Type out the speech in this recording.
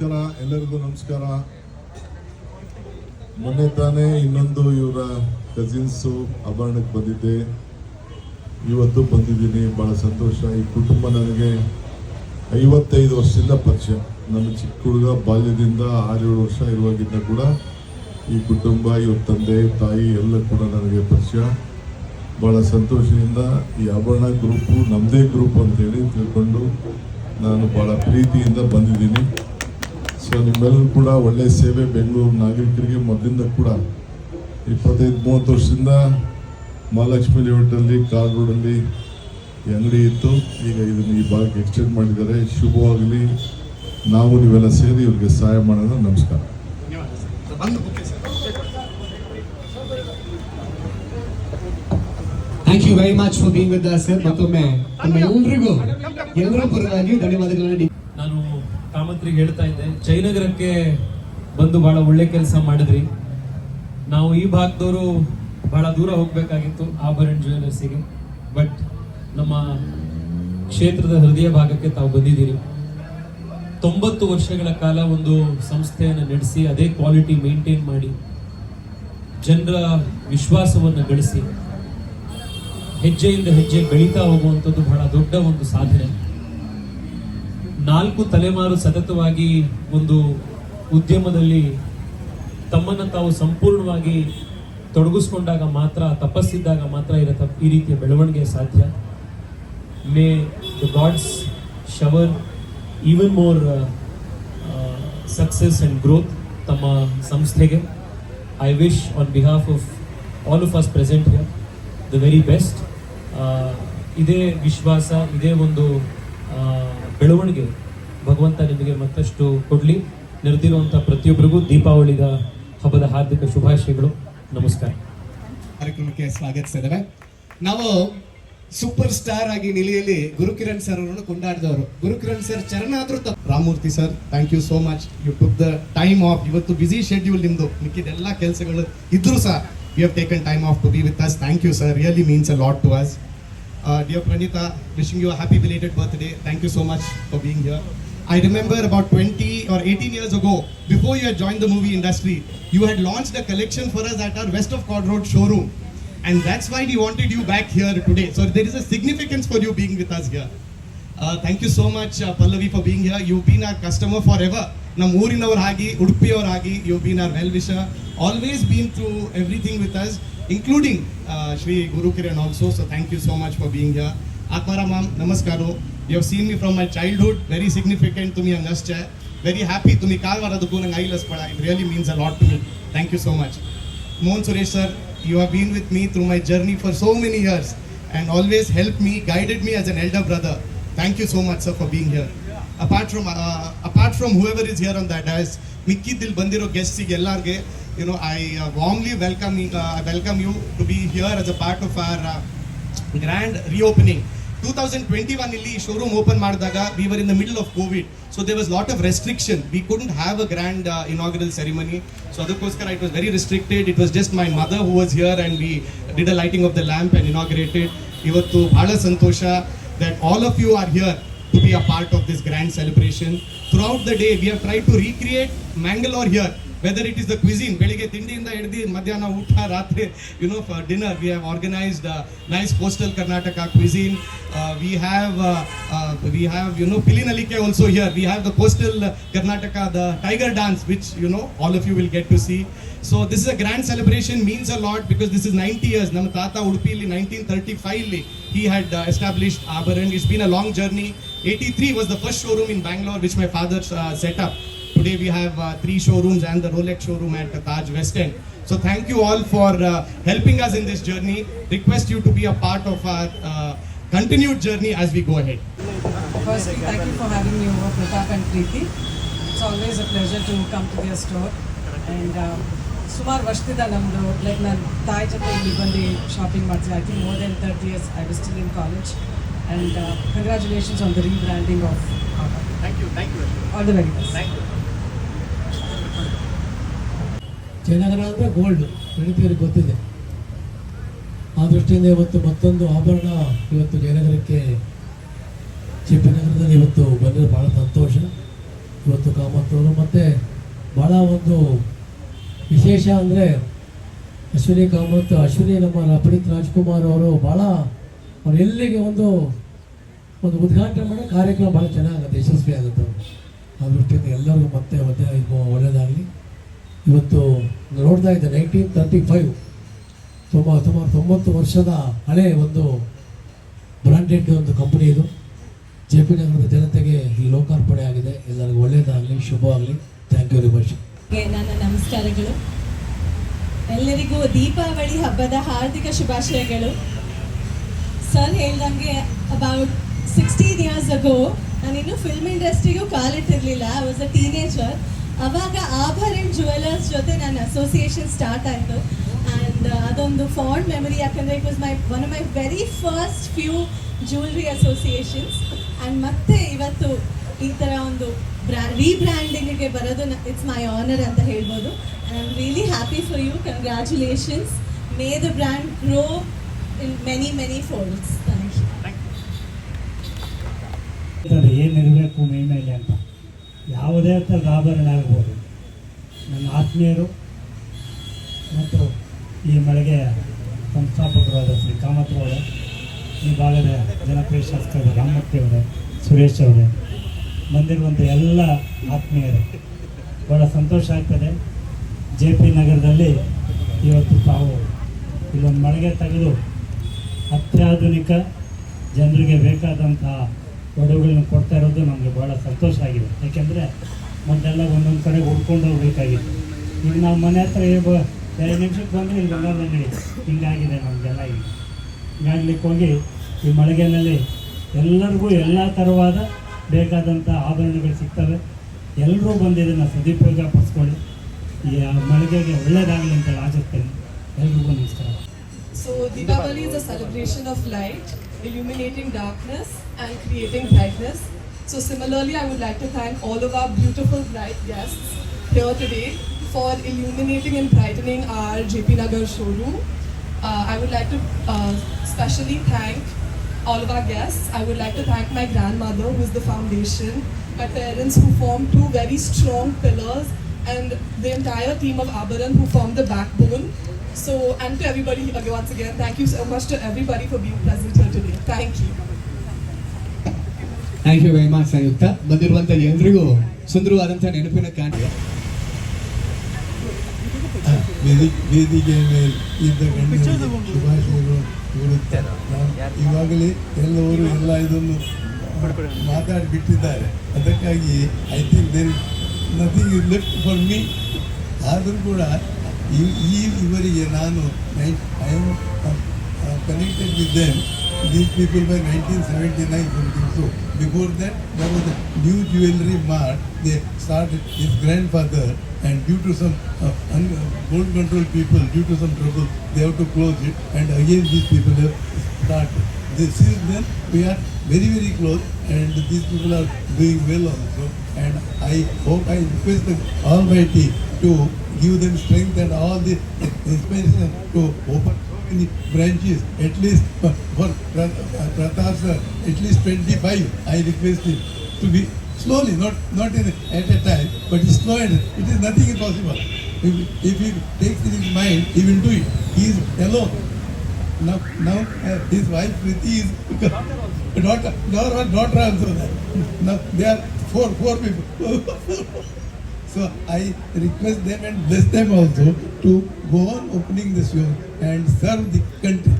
ನಮಸ್ಕಾರ, ಎಲ್ಲರಿಗೂ ನಮಸ್ಕಾರ. ಮೊನ್ನೆ ತಾನೇ ಇನ್ನೊಂದು ಇವರ ಕಸಿನ್ಸು ಆಭರಣಕ್ಕೆ ಬಂದಿದ್ದೆ. ಇವತ್ತು ಬಂದಿದ್ದೀನಿ ಭಾಳ ಸಂತೋಷ. ಈ ಕುಟುಂಬ ನನಗೆ ಐವತ್ತೈದು ವರ್ಷದಿಂದ ಪರಿಚಯ. ನನ್ನ ಚಿಕ್ಕ ಹುಡುಗ ಬಾಲ್ಯದಿಂದ ಆರೇಳು ವರ್ಷ ಇರುವಾಗಿದ್ದ ಕೂಡ ಈ ಕುಟುಂಬ, ಇವ್ರ ತಂದೆ, ತಾಯಿ ಎಲ್ಲ ಕೂಡ ನನಗೆ ಪರಿಚಯ. ಭಾಳ ಸಂತೋಷದಿಂದ ಈ ಆಭರಣ ಗ್ರೂಪು ನಮ್ಮದೇ ಗ್ರೂಪ್ ಅಂತೇಳಿ ತಿಳ್ಕೊಂಡು ನಾನು ಭಾಳ ಪ್ರೀತಿಯಿಂದ ಬಂದಿದ್ದೀನಿ. ಸೊ ನಿಮ್ಮೆಲ್ಲರೂ ಕೂಡ ಒಳ್ಳೆ ಸೇವೆ ಬೆಂಗಳೂರು ನಾಗರಿಕರಿಗೆ ಮೊದಲಿಂದ ಕೂಡ ಇಪ್ಪತ್ತೈದು, ಮೂವತ್ತು ವರ್ಷದಿಂದ ಮಹಾಲಕ್ಷ್ಮಿ ಲೇಔಟಲ್ಲಿ ಕಾರ್ ರೋಡಲ್ಲಿ ಅಂಗಡಿ ಇತ್ತು. ಈಗ ಇದನ್ನು ಈ ಭಾಗಕ್ಕೆ ಎಕ್ಸ್ಟೆಂಡ್ ಮಾಡಿದ್ದಾರೆ. ಶುಭವಾಗಲಿ. ನಾವು ನೀವೆಲ್ಲ ಸೇರಿ ಇವ್ರಿಗೆ ಸಹಾಯ ಮಾಡೋಣ. ನಮಸ್ಕಾರ. Thank you very much for being with sir ಮತ್ತೊಮ್ಮೆ ನಮ್ಮ ಎಲ್ರಿಗೂ ಎಲ್ಲರೂ ಪರವಾಗಿ ಧನ್ಯವಾದಗಳನ್ನ ನೀಡಿ- ಹೇಳ್ತಾ ಇದ್ದೆ, ಜಯನಗರಕ್ಕೆ ಬಂದು ಬಹಳ ಒಳ್ಳೆ ಕೆಲಸ ಮಾಡಿದ್ರಿ. ನಾವು ಈ ಭಾಗದವರು ಬಹಳ ದೂರ ಹೋಗಬೇಕಾಗಿತ್ತು ಆಭರಣ ಜ್ಯುವೆಲರ್ಸಿಗೆ. ಬಟ್ ನಮ್ಮ ಕ್ಷೇತ್ರದ ಹೃದಯ ಭಾಗಕ್ಕೆ ತಾವು ಬಂದಿದ್ದೀರಿ. ತೊಂಬತ್ತು ವರ್ಷಗಳ ಕಾಲ ಒಂದು ಸಂಸ್ಥೆಯನ್ನು ನಡೆಸಿ, ಅದೇ ಕ್ವಾಲಿಟಿ ಮೇಂಟೈನ್ ಮಾಡಿ, ಜನರ ವಿಶ್ವಾಸವನ್ನು ಗಳಿಸಿ, ಹೆಜ್ಜೆಯಿಂದ ಹೆಜ್ಜೆ ಬೆಳೀತಾ ಹೋಗುವಂಥದ್ದು ಬಹಳ ದೊಡ್ಡ ಒಂದು ಸಾಧನೆ. ನಾಲ್ಕು ತಲೆಮಾರು ಸತತವಾಗಿ ಒಂದು ಉದ್ಯಮದಲ್ಲಿ ತಮ್ಮನ್ನು ತಾವು ಸಂಪೂರ್ಣವಾಗಿ ತೊಡಗಿಸ್ಕೊಂಡಾಗ ಮಾತ್ರ, ತಪಸ್ಸಿದ್ದಾಗ ಮಾತ್ರ ಇರತ್ತ ಈ ರೀತಿಯ ಬೆಳವಣಿಗೆ ಸಾಧ್ಯ. May the gods shower even more success and growth ತಮ್ಮ ಸಂಸ್ಥೆಗೆ. I wish on behalf of all of us present here the very best ಇದೇ ವಿಶ್ವಾಸ, ಇದೇ ಒಂದು ಬೆಳವಣಿಗೆ ಭಗವಂತ ನಿಮಗೆ ಮತ್ತಷ್ಟು ಕೊಡಲಿ. ನೆರೆದಿರುವಂಥ ಪ್ರತಿಯೊಬ್ಬರಿಗೂ ದೀಪಾವಳಿದ ಹಬ್ಬದ ಹಾರ್ದಿಕ ಶುಭಾಶಯಗಳು. ನಮಸ್ಕಾರ. ಕಾರ್ಯಕ್ರಮಕ್ಕೆ ಸ್ವಾಗತಿಸಿದ್ದೇವೆ ನಾವು ಸೂಪರ್ ಸ್ಟಾರ್ ಆಗಿ ನಿಲಿಯಲ್ಲಿ ಗುರುಕಿರಣ್ ಸರ್ ಅವರನ್ನು ಕೊಂಡಾಡಿದವರು. ಗುರುಕಿರಣ್ ಸರ್ ಚರಣ ಆದರೂ Ramurthy sir thank you so much you took the time off ಇವತ್ತು ಬಿಸಿ ಶೆಡ್ಯೂಲ್ ನಿಮ್ದು. ಮಿಕ್ಕಿದೆಲ್ಲ ಕೆಲಸಗಳು ಇದ್ದರೂ ಸಹ you have taken time off to be with us thank you sir really means a lot to us Dear Praneetha wishing you happy belated birthday thank you so much for being here I remember about 20 or 18 years ago, before you had joined the movie industry, you had launched a collection for us at our West of Quad Road showroom. And that's why we wanted you back here today. So there is a significance for you being with us here. Uh, thank you so much, uh, Pallavi, for being here. You've been our customer forever. ನಮ್ಮ ಊರಿನವ್ರ ಆಗಿ ಉಡುಪಿಯವ್ರ ಆಗಿ you been our well wisher Always been to everything with us including Shri Guru Kiran also so thank you so much for being here ಆತ್ಮಾರ ma'am ನಮಸ್ಕಾರ you have seen me from my childhood very significant to me ಹಂಗಷ್ಟೇ very happy ತುಮಿ ಕಾಲ್ ಮಾಡೋದಕ್ಕೂ ನಂಗೆ ಐಲಸ್ಬೇಡ it really means a lot to me thank you so much Mohan Suresh sir, you have been with me through my journey for so many years and always helped me, guided me as an elder brother. Thank you so much, sir, for being here. Apart from uh, apart from whoever is here on that dais, ಮಿಕ್ಕಿದ್ದಿಲ್ಲಿ ಬಂದಿರೋ ಗೆಸ್ಟಿಗೆ ಎಲ್ಲರಿಗೆ you know I warmly welcome welcome you to be here as a part of our grand reopening two thousand twenty one ಇಲ್ಲಿ showroom open ಮಾಡಿದಾಗ we were in the middle of Covid so there was lot of restriction we couldn't have a grand inaugural ceremony so ಅದಕ್ಕೋಸ್ಕರ it was very restricted it was just my mother who was here and we did a lighting of the lamp and inaugurated ಇವತ್ತು ಬಹಳ ಸಂತೋಷ that all of you are here to be a part of this grand celebration. Throughout the day, we have tried to recreate Mangalore here. Whether it is the cuisine, ಬೆಳಿಗ್ಗೆ ತಿಂಡಿಯಿಂದ ಹಿಡಿದು ಮಧ್ಯಾಹ್ನ ಊಟ ರಾತ್ರಿ you for dinner we have organized organised nice coastal Karnataka. Uh, have uh, uh, we have you know Pilinalike also here. We have the coastal Karnataka, the tiger dance, which you know all of you will get to see. So this is a grand celebration, means a lot because this is 90 years. ನಮ್ಮ ತಾತ in 1935 ಲಿ he had uh, established Abaran. It's been a long journey. 83 was the first showroom in Bangalore which my father uh, set up. Today we have uh, three showrooms and the Rolex showroom at uh, Taj West End. So thank you all for uh, helping us in this journey. Request you to be a part of our uh, continued journey as we go ahead. Firstly, thank you for having me over, Pratap and Preeti. It's always a pleasure to come to their store. And ಸುಮಾರು ವರ್ಷದಿಂದ ನಮ್ಮದು like ನನ್ನ ತಾಯಿ ಜೊತೆ ಇಲ್ಲಿ ಬಂದು shopping ಮಾಡ್ತೀವಿ I think more than thirty years I was still in college. And uh, congratulations on the rebranding of Thank you. Thank you. all the very best. Thank Jayanagar ಅಂದರೆ ಗೋಲ್ಡ್ ಗಣಿತರಿಗೆ ಗೊತ್ತಿದೆ. ಆ ದೃಷ್ಟಿಯಿಂದ ಇವತ್ತು ಮತ್ತೊಂದು ಆಭರಣ ಇವತ್ತು ಜಯನಗರಕ್ಕೆ ಚಿಪ್ಪನಗರದಲ್ಲಿ ಇವತ್ತು ಬಂದಿರೋ ಭಾಳ ಸಂತೋಷ. ಇವತ್ತು ಕಾಮತ್ತವರು ಮತ್ತು ಭಾಳ ಒಂದು ವಿಶೇಷ ಅಂದರೆ ಅಶ್ವಿನಿ ಕಾಮತ್, ಅಶ್ವಿನಿ ನಮ್ಮ ಪುನೀತ್ ರಾಜ್ಕುಮಾರ್ ಅವರು ಭಾಳ ಅವ್ರು ಎಲ್ಲಿಗೆ ಒಂದು ಒಂದು ಉದ್ಘಾಟನೆ ಮಾಡೋ ಕಾರ್ಯಕ್ರಮ ಭಾಳ ಚೆನ್ನಾಗುತ್ತೆ ಯಶಸ್ವಿ ಆಗುತ್ತೆ ಆ ದೃಷ್ಟಿಯಿಂದ ಎಲ್ಲರಿಗೂ ಮತ್ತೆ ಮತ್ತೆ ಒಳ್ಳೆಯದಾಗಲಿ ಇವತ್ತು ನೋಡ್ತಾ ಇದ್ದೆ ನೈನ್ಟೀನ್ ತರ್ಟಿ ಫೈವ್ ತುಂಬ, ಸುಮಾರು ತೊಂಬತ್ತು ವರ್ಷದ ಹಳೆ ಒಂದು ಬ್ರಾಂಡೆಡ್ ಒಂದು ಕಂಪ್ನಿ ಇದು. ಜೆ ಪಿ ನಗರದ ಜನತೆಗೆ ಈ ಲೋಕಾರ್ಪಣೆ ಆಗಿದೆ. ಎಲ್ಲರಿಗೂ ಒಳ್ಳೆಯದಾಗಲಿ ಶುಭವಾಗಲಿ. ಥ್ಯಾಂಕ್ ಯು ವೆರಿ ಮಚ್ ನನ್ನ ನಮಸ್ಕಾರಗಳು. ಎಲ್ಲರಿಗೂ ದೀಪಾವಳಿ ಹಬ್ಬದ ಹಾರ್ದಿಕ ಶುಭಾಶಯಗಳು. ಸರ್ ಹೇಳ್ದಂಗೆ ಅಬೌಟ್ ಸಿಕ್ಸ್ಟೀನ್ ಇಯರ್ಸ್ ಅಗೋ ನಾನಿನ್ನು ಫಿಲ್ಮ್ ಇಂಡಸ್ಟ್ರಿಗೂ ಕಾಲಿಟ್ಟಿರಲಿಲ್ಲ. ವಾಸ್ ಅ ಟೀನೇಜರ್ ಅವಾಗ ಆಭರಣ್ ಜುವೆಲರ್ಸ್ ಜೊತೆ ನನ್ನ ಅಸೋಸಿಯೇಷನ್ ಸ್ಟಾರ್ಟ್ ಆಯಿತು. ಆ್ಯಂಡ್ ಅದೊಂದು ಫಾಂಡ್ ಮೆಮರಿ ಯಾಕಂದರೆ it was my one of my very first few jewellery associations and ಮತ್ತೆ ಇವತ್ತು ಈ ಥರ ಒಂದು ಬ್ರಾ ರೀಬ್ರ್ಯಾಂಡಿಂಗ್ಗೆ ಬರೋದು ಇಟ್ಸ್ ಮೈ ಆನರ್ ಅಂತ ಹೇಳ್ಬೋದು. I am really happy for you congratulations may the brand grow in many many folds thank you ಏನಿರಬೇಕು ಮೇಲೆ ಅಂತ. ಯಾವುದೇ ಥರದ ಆಭರಣ ಆಗ್ಬೋದು. ನನ್ನ ಆತ್ಮೀಯರು ಮತ್ತು ಈ ಮಳೆಗೆ ಸಂಸ್ಥಾಪಕರಾದ ಶ್ರೀ ಕಾಮತ್ರವರೇ ಈ ಭಾಗದ ಜನಪ್ರಿಯ ಶಾಸಕರಾದ ರಾಮಮೂರ್ತಿ ಅವರೇ, ಸುರೇಶ್ ಅವರೇ, ಬಂದಿರುವಂಥ ಎಲ್ಲ ಆತ್ಮೀಯರು ಭಾಳ ಸಂತೋಷ ಆಗ್ತದೆ. ಜೆ ಪಿ ನಗರದಲ್ಲಿ ಇವತ್ತು ತಾವು ಇಲ್ಲೊಂದು ಮಳೆಗೆ ತೆಗೆದು ಅತ್ಯಾಧುನಿಕ ಜನರಿಗೆ ಬೇಕಾದಂತಹ ಒಡವೆಗಳನ್ನ ಕೊಡ್ತಾ ಇರೋದು ನಮಗೆ ಭಾಳ ಸಂತೋಷ ಆಗಿದೆ. ಯಾಕೆಂದರೆ ಮೊದಲೆಲ್ಲ ಒಂದೊಂದು ಕಡೆ ಹುಡ್ಕೊಂಡು ಹೋಗ್ಬೇಕಾಗಿತ್ತು. ಈಗ ನಾವು ಮನೆ ಹತ್ರ ಏ- ಎರಡು ನಿಮಿಷಕ್ಕೆ ಬಂದರೆ ಇಲ್ಲಿ ಅಂಗಡಿ ಹಿಂಗಾಗಿದೆ ನಮಗೆಲ್ಲ ಈಗ. ಹಿಂಗಾಗ್ಲಿಕ್ಕೆ ಹೋಗಿ ಈ ಮಳೆಗಾಲದಲ್ಲಿ ಎಲ್ಲರಿಗೂ ಎಲ್ಲ ಥರವಾದ ಬೇಕಾದಂಥ ಆಭರಣಗಳು ಸಿಗ್ತವೆ. ಎಲ್ಲರೂ ಬಂದು ಇದನ್ನು ಸದುಪಯೋಗ ಪಡಿಸ್ಕೊಳ್ಳಿ ಈ ಮಳಿಗೆಗೆ ಒಳ್ಳೆಯದಾಗಲಿ ಅಂತ ಆಶಿಸ್ತೇನೆ ಎಲ್ರಿಗೂ ನಮಸ್ಕಾರ. So Deepavali is a celebration of light, illuminating darkness and creating brightness. So similarly, I would like to thank all of our beautiful bright guests here today for illuminating and brightening our JP Nagar showroom. Uh, I would like to uh, specially thank all of our guests. I would like to thank my grandmother, who is the foundation, my parents, who formed two very strong pillars, and the entire team of Abaran, who formed the backbone. So, and to everybody, once again, thank you so much to everybody for being present here today. Thank you. Thank you very much Samyukta ಬಂದಿರುವಂಥ ಎಲ್ರಿಗೂ ಸುಂದರವಾದಂಥ ನೆನಪಿನ ಕಾಣಿಕೆ ವೇದಿ ವೇದಿಕೆ ಮೇಲೆ ಇದ್ದ ಶುಭಾಶಯಗಳು ಇವಾಗಲೇ ಎಲ್ಲವರು ಎಲ್ಲ ಇದನ್ನು ಮಾತಾಡಿಬಿಟ್ಟಿದ್ದಾರೆ. ಅದಕ್ಕಾಗಿ I think there nothing is left for me ಆದರೂ ಕೂಡ ಈ ಈ ಇವರಿಗೆ ನಾನು I am connected with them these people by 1979 something. So before that, there was a new jewelry mart. They started his grandfather, and due to some uh, gold uh, control people, due to some trouble, they have to close it. And again, these people have started. They, is then, we are very very close, and these people are doing well also. And I hope I request the Almighty to give them strength and all the inspiration to open many branches at least for uh, Pratap sir at least 25 I request him to be slowly, not not in at a time, but slow and it is nothing impossible. If, if he takes in his mind, he will do it. He is alone. Now, now uh, his wife Priti is daughter, daughter, daughter also. Now they are four, four people. so I request them and bless them also to go on opening the show and serve the country.